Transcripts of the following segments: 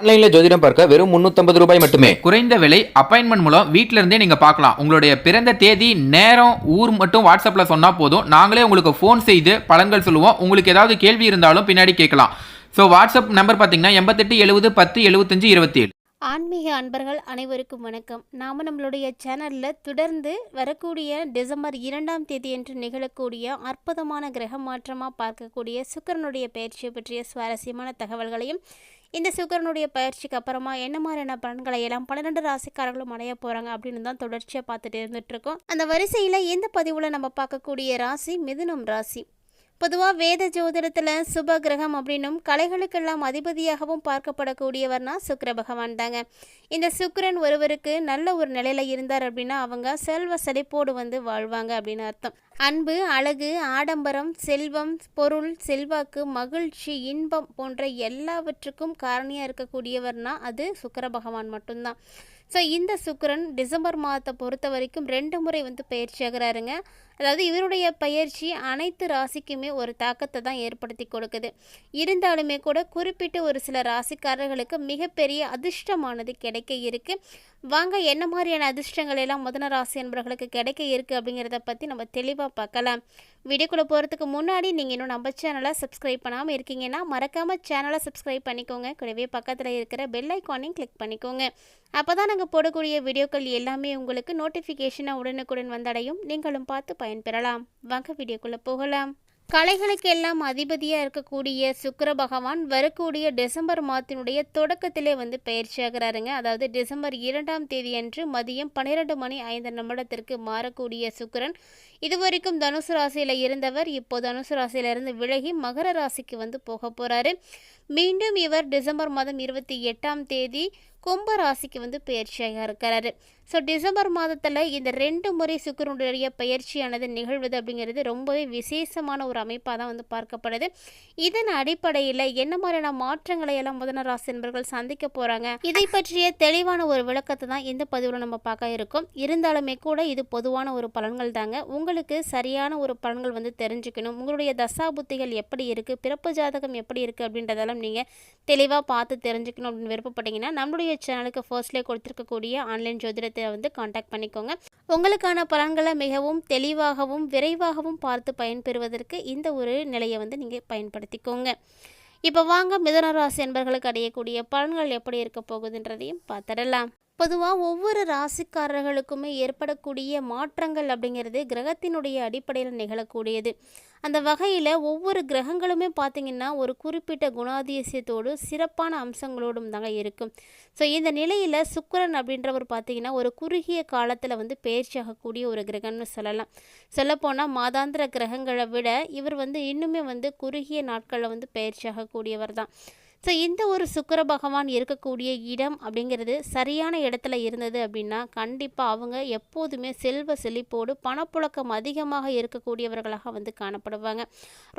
ஆன்லைன்ல ஜோதிடம் பார்க்க வெறும் 350 ரூபாய் மட்டுமே. குறைந்த விலை அப்பாயின்மெண்ட் மூலம் வீட்ல இருந்தே நீங்க பார்க்கலாம். உங்களுடைய பிறந்த தேதி நேரம் ஊர் மட்டும் வாட்ஸ்அப்ல சொன்னா போதும். நாங்களே உங்களுக்கு ஃபோன் செய்து பலன்கள் சொல்லுவோம். உங்களுக்கு ஏதாவது கேள்வி இருந்தாலும் பின்னாடி கேட்கலாம். ஸோ வாட்ஸ்அப் நம்பர் பார்த்தீங்கன்னா எண்பத்தெட்டு எழுபது பத்து எழுபத்தஞ்சு இருபத்தி ஏழு ஆன்மீக அன்பர்கள் அனைவருக்கும் வணக்கம். நாம் நம்மளுடைய சேனலில் தொடர்ந்து வரக்கூடிய டிசம்பர் இரண்டாம் தேதியன்று நிகழக்கூடிய அற்புதமான கிரக மாற்றமாக பார்க்கக்கூடிய சுக்கிரனுடைய பயிற்சியை பற்றிய சுவாரஸ்யமான தகவல்களையும் இந்த சுக்கரனுடைய பயிற்சிக்கு அப்புறமா என்ன மாதிரியான பலன்களை எல்லாம் பன்னிரெண்டு ராசிக்காரர்களும் அடைய போகிறாங்க அப்படின்னு தான் தொடர்ச்சியாக பார்த்துட்டு இருந்துகிட்ருக்கோம் அந்த வரிசையில் இந்த பதிவில் நம்ம பார்க்கக்கூடிய ராசி மிதுனம் ராசி. பொதுவாக வேத ஜோதிடத்தில் சுப கிரகம் அப்படின்னும் கலைகளுக்கெல்லாம் அதிபதியாகவும் பார்க்கப்படக்கூடியவர்னா சுக்கிர பகவான் தாங்க. இந்த சுக்கிரன் ஒருவருக்கு நல்ல ஒரு நிலையில் இருந்தார் அப்படின்னா அவங்க செல்வ செழிப்போடு வந்து வாழ்வாங்க அப்படின்னு அர்த்தம். அன்பு அழகு ஆடம்பரம் செல்வம் பொருள் செல்வாக்கு மகிழ்ச்சி இன்பம் போன்ற எல்லாவற்றுக்கும் காரணியாக இருக்கக்கூடியவர்னா அது சுக்கர பகவான் மட்டும்தான். ஸோ இந்த சுக்கிரன் டிசம்பர் மாதத்தை பொறுத்த வரைக்கும் ரெண்டு முறை வந்து பயிற்சி ஆகிறாருங்க. அதாவது இவருடைய பயிற்சி அனைத்து ராசிக்குமே ஒரு தாக்கத்தை தான் ஏற்படுத்தி கொடுக்குது. இருந்தாலுமே கூட குறிப்பிட்ட ஒரு சில ராசிக்காரர்களுக்கு மிகப்பெரிய அதிர்ஷ்டமானது கிடைக்க இருக்கு. வாங்க என்ன மாதிரியான அதிர்ஷ்டங்கள் எல்லாம் முதன ராசி என்பவர்களுக்கு கிடைக்க இருக்கு அப்படிங்கிறத பற்றி நம்ம தெளிவாக பார்க்கலாம். வீடியோக்குள்ளே போகிறதுக்கு முன்னாடி நீங்கள் இன்னும் நம்ம சேனலை சப்ஸ்கிரைப் பண்ணாமல் இருக்கீங்கன்னா மறக்காமல் சேனலை சப்ஸ்கிரைப் பண்ணிக்கோங்க. கூடவே பக்கத்தில் இருக்கிற பெல் ஐக்கானையும் கிளிக் பண்ணிக்கோங்க. அப்போ தான் நாங்கள் போடக்கூடிய வீடியோக்கள் எல்லாமே உங்களுக்கு நோட்டிஃபிகேஷனாக உடனுக்குடன் வந்தடையும். நீங்களும் பார்த்து பயன்பெறலாம். வாங்க வீடியோக்குள்ளே போகலாம். கலைகளுக்கெல்லாம் அதிபதியாக இருக்கக்கூடிய சுக்கர பகவான் வரக்கூடிய டிசம்பர் மாதத்தினுடைய தொடக்கத்திலே வந்து பயிற்சியாகிறாருங்க. அதாவது டிசம்பர் இரண்டாம் தேதி அன்று மதியம் பன்னிரெண்டு மணி ஐந்து நிமிடத்திற்கு மாறக்கூடிய சுக்கரன். இதுவரைக்கும் தனுசு ராசியில் இருந்தவர் இப்போ தனுசு ராசியிலிருந்து விலகி மகர ராசிக்கு வந்து போக போகிறாரு மீண்டும் இவர் டிசம்பர் மாதம் இருபத்தி எட்டாம் தேதி கும்ப ராசிக்கு வந்து பயிற்சியாக இருக்கிறாரு. ஸோ டிசம்பர் மாதத்தில் இந்த ரெண்டு முறை சுக்கரனுடைய பயிற்சியானது நிகழ்வது அப்படிங்கிறது ரொம்பவே விசேஷமான ஒரு அமைப்பாக தான் வந்து பார்க்கப்படுது. இதன் அடிப்படையில் என்ன மாதிரியான மாற்றங்களை எல்லாம் முதன ராசி நண்பர்கள் சந்திக்க போகிறாங்க இதை பற்றிய தெளிவான ஒரு விளக்கத்தை தான் இந்த பதிவில் நம்ம பார்க்க இருக்கோம். இருந்தாலுமே கூட இது பொதுவான ஒரு பலன்கள் தாங்க. உங்களுக்கு சரியான ஒரு பலன்கள் வந்து தெரிஞ்சுக்கணும். உங்களுடைய தசா புத்திகள் எப்படி இருக்குது பிறப்பு ஜாதகம் எப்படி இருக்குது அப்படின்றதெல்லாம் நீங்கள் தெளிவாக பார்த்து தெரிஞ்சுக்கணும் அப்படின்னு விருப்பப்பட்டீங்கன்னா நம்மளுடைய சேனலுக்கு ஃபர்ஸ்ட்லேயே கொடுத்துருக்கக்கூடிய ஆன்லைன் ஜோதிடத்தை வந்து காண்டாக்ட் பண்ணிக்கோங்க. உங்களுக்கான பலன்களை மிகவும் தெளிவாகவும் விரைவாகவும் பார்த்து பயன்பெறுவதற்கு இந்த ஒரு நிலையை வந்து நீங்கள் பயன்படுத்திக்கோங்க. இப்போ வாங்க மிதனராசி என்பர்களுக்கு அடையக்கூடிய பலன்கள் எப்படி இருக்க போகுதுன்றதையும் பார்த்துடலாம். பொதுவாக ஒவ்வொரு ராசிக்காரர்களுக்குமே ஏற்படக்கூடிய மாற்றங்கள் அப்படிங்கிறது கிரகத்தினுடைய அடிப்படையில் நிகழக்கூடியது. அந்த வகையில் ஒவ்வொரு கிரகங்களுமே பார்த்திங்கன்னா ஒரு குறிப்பிட்ட குணாதிசயத்தோடு சிறப்பான அம்சங்களோடும் தாங்க இருக்கும். ஸோ இந்த நிலையில் சுக்கரன் அப்படின்றவர் பார்த்திங்கன்னா ஒரு குறுகிய காலத்தில் வந்து பயிற்சியாகக்கூடிய ஒரு கிரகம்னு சொல்லலாம். சொல்லப்போனால் மாதாந்திர கிரகங்களை விட இவர் வந்து இன்னுமே வந்து குறுகிய நாட்களில் வந்து பயிற்சியாகக்கூடியவர் தான். ஸோ இந்த ஒரு சுக்கிர பகவான் இருக்கக்கூடிய இடம் அப்படிங்கிறது சரியான இடத்துல இருந்தது அப்படின்னா கண்டிப்பாக அவங்க எப்போதுமே செல்வ செழிப்போடு பணப்புழக்கம் அதிகமாக இருக்கக்கூடியவர்களாக வந்து காணப்படுவாங்க.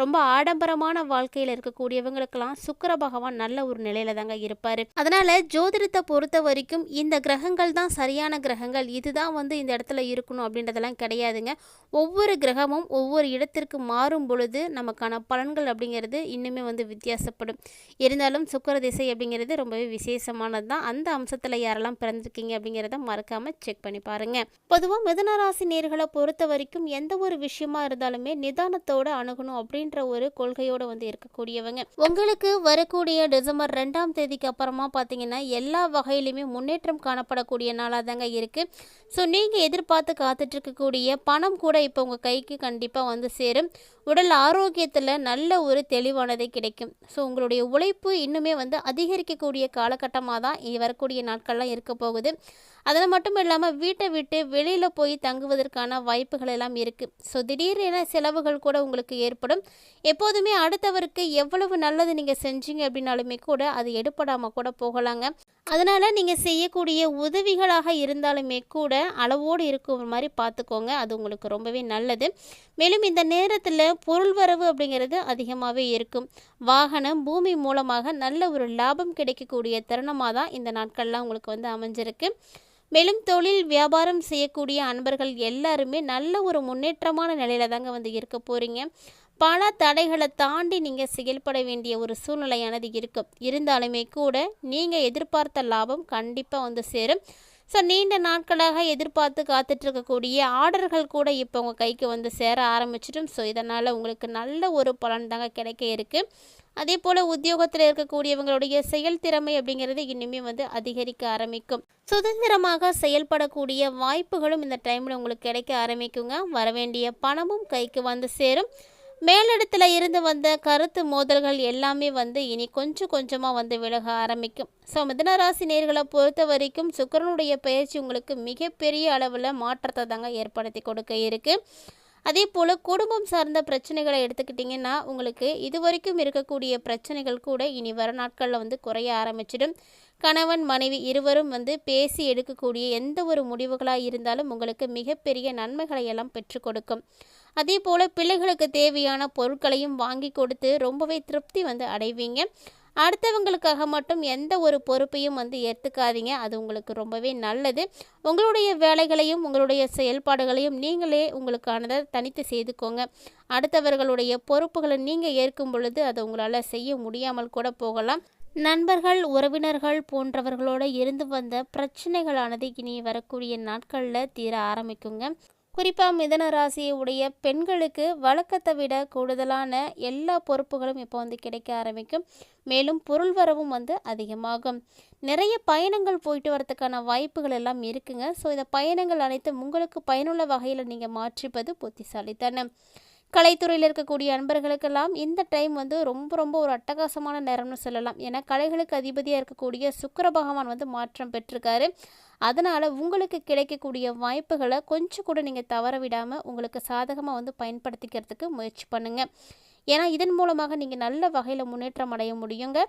ரொம்ப ஆடம்பரமான வாழ்க்கையில் இருக்கக்கூடியவங்களுக்கெல்லாம் சுக்கர பகவான் நல்ல ஒரு நிலையில தாங்க இருப்பார். அதனால் ஜோதிடத்தை பொறுத்த வரைக்கும் இந்த கிரகங்கள் தான் சரியான கிரகங்கள். இதுதான் வந்து இந்த இடத்துல இருக்கணும் அப்படின்றதெல்லாம் கிடையாதுங்க. ஒவ்வொரு கிரகமும் ஒவ்வொரு இடத்திற்கு மாறும் பொழுது நமக்கான பலன்கள் அப்படிங்கிறது இன்னுமே வந்து வித்தியாசப்படும். இருந்தாலும் சுக்கர திசை அப்படிங்கிறது ரொம்பவே விசேஷமானது தான் அந்த அம்சத்தில் யாரெல்லாம் பிறந்திருக்கீங்க அப்படிங்கிறத மறக்காமல் செக் பண்ணி பாருங்கள் பொதுவாக மிதனராசி நேர்களை பொறுத்த வரைக்கும் எந்த ஒரு விஷயமா இருந்தாலுமே நிதானத்தோடு அணுகணும் அப்படின்ற ஒரு கொள்கையோடு வந்து இருக்கக்கூடியவங்க. உங்களுக்கு வரக்கூடிய டிசம்பர் ரெண்டாம் தேதிக்கு அப்புறமா பார்த்தீங்கன்னா எல்லா வகையிலுமே முன்னேற்றம் காணப்படக்கூடிய நாளாக தாங்க இருக்குது ஸோ நீங்கள் எதிர்பார்த்து காத்துட்ருக்கக்கூடிய பணம் கூட இப்போ உங்கள் கைக்கு கண்டிப்பாக வந்து சேரும். உடல் ஆரோக்கியத்தில் நல்ல ஒரு தெளிவானது கிடைக்கும். ஸோ உங்களுடைய உழைப்பு இன்னுமே வந்து அதிகரிக்கக்கூடிய காலகட்டமாக தான் வரக்கூடிய நாட்கள்லாம் இருக்க போகுது. அதில் மட்டும் இல்லாமல் வீட்டை விட்டு வெளியில் போய் தங்குவதற்கான வாய்ப்புகள் எல்லாம் இருக்குது ஸோ திடீரென செலவுகள் கூட உங்களுக்கு ஏற்படும். எப்போதுமே அடுத்தவருக்கு எவ்வளவு நல்லது நீங்கள் செஞ்சீங்க அப்படின்னாலுமே கூட அது எடுப்படாமல் கூட போகலாங்க. அதனால் நீங்கள் செய்யக்கூடிய உதவிகளாக இருந்தாலுமே கூட அளவோடு இருக்கிற மாதிரி பார்த்துக்கோங்க. அது உங்களுக்கு ரொம்பவே நல்லது. மேலும் இந்த நேரத்தில் பொருள் வரவு அப்படிங்கிறது அதிகமாகவே இருக்கும். வாகனம் பூமி மூலமாக நல்ல ஒரு லாபம் கிடைக்கக்கூடிய தருணமாக தான் இந்த நாட்கள்லாம் உங்களுக்கு வந்து அமைஞ்சிருக்கு. மேலும் தொழில் வியாபாரம் செய்யக்கூடிய அன்பர்கள் எல்லாருமே நல்ல ஒரு முன்னேற்றமான நிலையில தாங்க வந்து இருக்க போகிறீங்க பல தடைகளை தாண்டி நீங்கள் செயல்பட வேண்டிய ஒரு சூழ்நிலையானது இருக்கும். இருந்தாலுமே கூட நீங்கள் எதிர்பார்த்த லாபம் கண்டிப்பாக வந்து சேரும். ஸோ நீண்ட நாட்களாக எதிர்பார்த்து காத்துட்ருக்கக்கூடிய ஆர்டர்கள் கூட இப்போ உங்கள் கைக்கு வந்து சேர ஆரம்பிச்சிடும். ஸோ இதனால் உங்களுக்கு நல்ல ஒரு பலன் தாங்க கிடைக்க இருக்குது அதே போல் உத்தியோகத்தில் இருக்கக்கூடியவங்களுடைய செயல் திறமை அப்படிங்கிறது இன்னுமே வந்து அதிகரிக்க ஆரம்பிக்கும். சுதந்திரமாக செயல்படக்கூடிய வாய்ப்புகளும் இந்த டைமில் உங்களுக்கு கிடைக்க ஆரம்பிக்குங்க. வரவேண்டிய பணமும் கைக்கு வந்து சேரும். மேலிடத்தில் இருந்து வந்த கருத்து மோதல்கள் எல்லாமே வந்து இனி கொஞ்சம் கொஞ்சமாக வந்து விலக ஆரம்பிக்கும். ஸோ மிதனராசி நேர்களை பொறுத்த வரைக்கும் சுக்கரனுடைய பயிற்சி உங்களுக்கு மிகப்பெரிய அளவில் மாற்றத்தை தாங்க ஏற்படுத்தி கொடுக்க இருக்குது அதே போல் குடும்பம் சார்ந்த பிரச்சனைகளை எடுத்துக்கிட்டிங்கன்னா உங்களுக்கு இது வரைக்கும் இருக்கக்கூடிய பிரச்சனைகள் கூட இனி வர நாட்களில் வந்து குறைய ஆரம்பிச்சிடும். கணவன் மனைவி இருவரும் வந்து பேசி எடுக்கக்கூடிய எந்த ஒரு முடிவுகளாக இருந்தாலும் உங்களுக்கு மிகப்பெரிய நன்மைகளை எல்லாம் பெற்றுக் கொடுக்கும். அதே போல் பிள்ளைகளுக்கு தேவையான பொருட்களையும் வாங்கி கொடுத்து ரொம்பவே திருப்தி வந்து அடைவீங்க. அடுத்தவங்களுக்காக மட்டும் எந்த ஒரு பொறுப்பையும் வந்து ஏற்றுக்காதீங்க அது உங்களுக்கு ரொம்பவே நல்லது. உங்களுடைய வேலைகளையும் உங்களுடைய செயல்பாடுகளையும் நீங்களே உங்களுக்கானதை தனித்து செய்துக்கோங்க. அடுத்தவர்களுடைய பொறுப்புகளை நீங்கள் ஏற்கும் பொழுது அதை உங்களால் செய்ய முடியாமல் கூட போகலாம். நண்பர்கள் உறவினர்கள் போன்றவர்களோட இருந்து வந்த பிரச்சனைகளானது இனி வரக்கூடிய நாட்களில் தீர ஆரம்பிக்குங்க. குறிப்பாக மிதன ராசியை உடைய பெண்களுக்கு வழக்கத்தை விட கூடுதலான எல்லா பொறுப்புகளும் இப்போ வந்து கிடைக்க ஆரம்பிக்கும். மேலும் பொருள் வரவும் வந்து அதிகமாகும். நிறைய பயணங்கள் போயிட்டு வரதுக்கான வாய்ப்புகள் எல்லாம் இருக்குங்க. ஸோ இந்த பயணங்கள் அனைத்தும் உங்களுக்கு பயனுள்ள வகையில் நீங்கள் மாற்றிப்பது புத்திசாலித்தனம். கலைத்துறையில் இருக்கக்கூடிய அன்பர்களுக்கெல்லாம் இந்த டைம் வந்து ரொம்ப ரொம்ப ஒரு அட்டகாசமான நேரம்னு சொல்லலாம். ஏன்னா கலைகளுக்கு அதிபதியாக இருக்கக்கூடிய சுக்கர பகவான் வந்து மாற்றம் பெற்றிருக்காரு. அதனால் உங்களுக்கு கிடைக்கக்கூடிய வாய்ப்புகளை கொஞ்சம் கூட நீங்கள் தவற விடாமல் உங்களுக்கு சாதகமாக வந்து பயன்படுத்திக்கிறதுக்கு முயற்சி பண்ணுங்கள் ஏன்னா இதன் மூலமாக நீங்கள் நல்ல வகையில் முன்னேற்றம் அடைய முடியுங்க.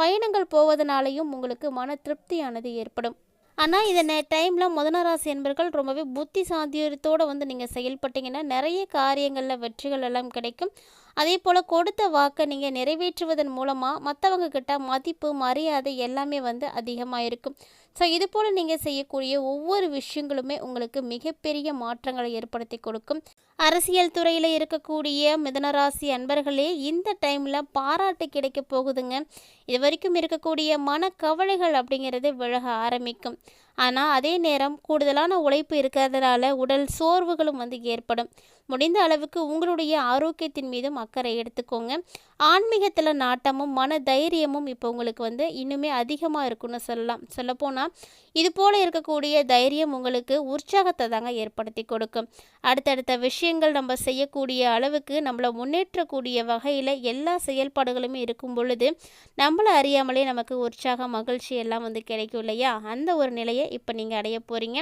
பயணங்கள் போவதனாலையும் உங்களுக்கு மன திருப்தியானது ஏற்படும். ஆனால் இந்த டைமில் முதனராசி என்பர்கள் ரொம்பவே புத்தி சாந்தியத்தோடு வந்து நீங்கள் செயல்பட்டீங்கன்னா நிறைய காரியங்களில் வெற்றிகள் எல்லாம் கிடைக்கும். அதே போல் கொடுத்த வாக்கை நீங்கள் நிறைவேற்றுவதன் மூலமாக மற்றவங்க கிட்ட மதிப்பு மரியாதை எல்லாமே வந்து அதிகமாக இருக்கும் ஸோ இது போல் நீங்கள் செய்யக்கூடிய ஒவ்வொரு விஷயங்களுமே உங்களுக்கு மிகப்பெரிய மாற்றங்களை ஏற்படுத்தி கொடுக்கும். அரசியல் துறையில் இருக்கக்கூடிய மிதனராசி அன்பர்களே இந்த டைமில் பாராட்டு கிடைக்க போகுதுங்க. இது வரைக்கும் இருக்கக்கூடிய மனக்கவலைகள் அப்படிங்கிறது விலக ஆரம்பிக்கும். ஆனால் அதே நேரம் கூடுதலான உழைப்பு இருக்கிறதுனால உடல் சோர்வுகளும் வந்து ஏற்படும். முடிந்த அளவுக்கு உங்களுடைய ஆரோக்கியத்தின் மீதும் அக்கறை எடுத்துக்கோங்க. ஆன்மீகத்தில் நாட்டமும் மன தைரியமும் இப்போ உங்களுக்கு வந்து இன்னுமே அதிகமாக இருக்குன்னு சொல்லலாம். சொல்லப்போனால் இது போல் இருக்கக்கூடிய தைரியம் உங்களுக்கு உற்சாகத்தை தாங்க ஏற்படுத்தி கொடுக்கும். அடுத்தடுத்த விஷயங்கள் நம்ம செய்யக்கூடிய அளவுக்கு நம்மளை முன்னேற்றக்கூடிய வகையில் எல்லா செயல்பாடுகளுமே இருக்கும் பொழுது நம்மளை அறியாமலே நமக்கு உற்சாகம் மகிழ்ச்சி எல்லாம் வந்து கிடைக்கும் இல்லையா? அந்த ஒரு நிலையை இப்போ நீங்கள் அடைய போகிறீங்க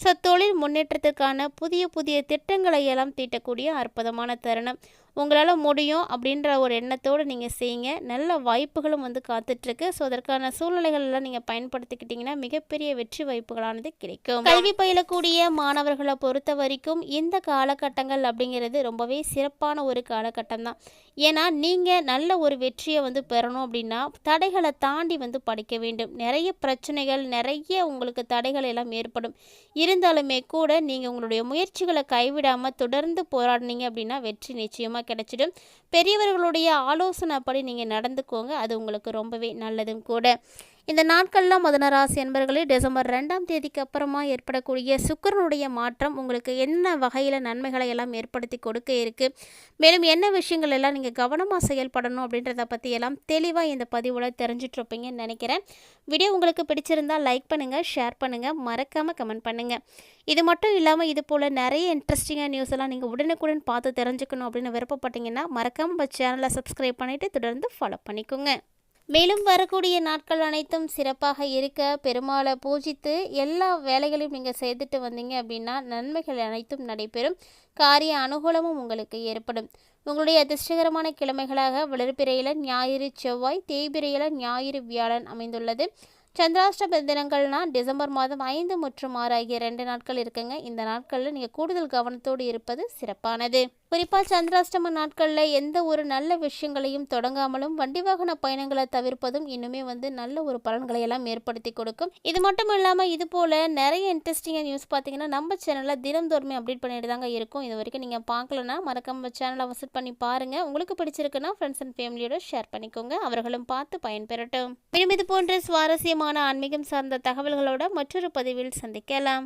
ஸோ தொழில் முன்னேற்றத்துக்கான புதிய புதிய திட்டங்களை எல்லாம் தீட்டக்கூடிய அற்புதமான தருணம். உங்களால் முடியும் அப்படின்ற ஒரு எண்ணத்தோடு நீங்கள் செய்யுங்க. நல்ல வாய்ப்புகளும் வந்து காத்துட்ருக்கு. ஸோ அதற்கான சூழ்நிலைகள் எல்லாம் நீங்கள் பயன்படுத்திக்கிட்டிங்கன்னா மிகப்பெரிய வெற்றி வாய்ப்புகளானது கிடைக்கும். கல்வி பயிலக்கூடிய மாணவர்களை பொறுத்த வரைக்கும் இந்த காலகட்டங்கள் அப்படிங்கிறது ரொம்பவே சிறப்பான ஒரு காலகட்டம் தான் ஏன்னா நீங்கள் நல்ல ஒரு வெற்றியை வந்து பெறணும் அப்படின்னா தடைகளை தாண்டி வந்து படிக்க வேண்டும். நிறைய பிரச்சனைகள் நிறைய உங்களுக்கு தடைகள் எல்லாம் ஏற்படும். இருந்தாலுமே கூட நீங்கள் உங்களுடைய முயற்சிகளை கைவிடாமல் தொடர்ந்து போராடினீங்க அப்படின்னா வெற்றி நிச்சயமாக கிடைச்சிடும். பெரியவர்களுடைய ஆலோசனைப்படி நீங்கள் நடந்துக்கோங்க. அது உங்களுக்கு ரொம்பவே நல்லதும் கூட. இந்த நாட்களில் மதனராசி என்பர்களே டிசம்பர் ரெண்டாம் தேதிக்கு அப்புறமா ஏற்படக்கூடிய சுக்கரனுடைய மாற்றம் உங்களுக்கு என்ன வகையில் நன்மைகளை எல்லாம் ஏற்படுத்தி கொடுக்க இருக்குது மேலும் என்ன விஷயங்கள் எல்லாம் நீங்கள் கவனமாக செயல்படணும் அப்படின்றத பற்றி எல்லாம் தெளிவாக இந்த பதிவில் தெரிஞ்சிட்ருப்பீங்கன்னு நினைக்கிறேன். வீடியோ உங்களுக்கு பிடிச்சிருந்தால் லைக் பண்ணுங்கள் ஷேர் பண்ணுங்கள் மறக்காமல் கமெண்ட் பண்ணுங்கள் இது மட்டும் இல்லாமல் இது போல் நிறைய இன்ட்ரெஸ்டிங்காக நியூஸ் எல்லாம் நீங்கள் உடனுக்குடன் பார்த்து தெரிஞ்சுக்கணும் அப்படின்னு விருப்பப்பட்டீங்கன்னா மறக்காமல் சேனலை சப்ஸ்கிரைப் பண்ணிவிட்டு தொடர்ந்து ஃபாலோ பண்ணிக்கோங்க. மேலும் வரக்கூடிய நாட்கள் அனைத்தும் சிறப்பாக இருக்க பெருமாளை பூஜித்து எல்லா வேலைகளையும் நீங்கள் செய்துட்டு வந்தீங்க அப்படின்னா நன்மைகள் அனைத்தும் நடைபெறும். காரிய அனுகூலமும் உங்களுக்கு ஏற்படும். உங்களுடைய அதிர்ஷ்டகரமான கிழமைகளாக வளர்பிறையில் ஞாயிறு செவ்வாய் தேய்பிறையில் ஞாயிறு வியாழன் அமைந்துள்ளது. சந்திராஷ்டம தினங்கள்னால் டிசம்பர் மாதம் ஐந்து மற்றும் ஆறு ஆகிய ரெண்டு நாட்கள் இருக்குங்க. இந்த நாட்களில் நீங்கள் கூடுதல் கவனத்தோடு இருப்பது சிறப்பானது. குறிப்பாக சந்திராஷ்டம நாட்களில் எந்த ஒரு நல்ல விஷயங்களையும் தொடங்காமலும் வண்டி வாகன பயணங்களை தவிர்ப்பதும் இன்னுமே வந்து நல்ல ஒரு பலன்களை எல்லாம் ஏற்படுத்தி கொடுக்கும். இது மட்டும் இல்லாமல் இது போல் நிறைய இன்ட்ரெஸ்டிங்காக நியூஸ் பார்த்தீங்கன்னா நம்ம சேனலில் தினந்தோறுமே அப்டேட் பண்ணிட்டு தாங்க இருக்கும். இது வரைக்கும் நீங்கள் பார்க்கலனா மறக்காம சேனலை விசிட் பண்ணி பாருங்கள் உங்களுக்கு பிடிச்சிருக்குன்னா ஃப்ரெண்ட்ஸ் அண்ட் ஃபேமிலியோட ஷேர் பண்ணிக்கோங்க. அவர்களும் பார்த்து பயன்பெறட்டும். மேலும் இது போன்ற சுவாரஸ்யமான ஆன்மீகம் சார்ந்த தகவல்களோட மற்றொரு பதிவில் சந்திக்கலாம்.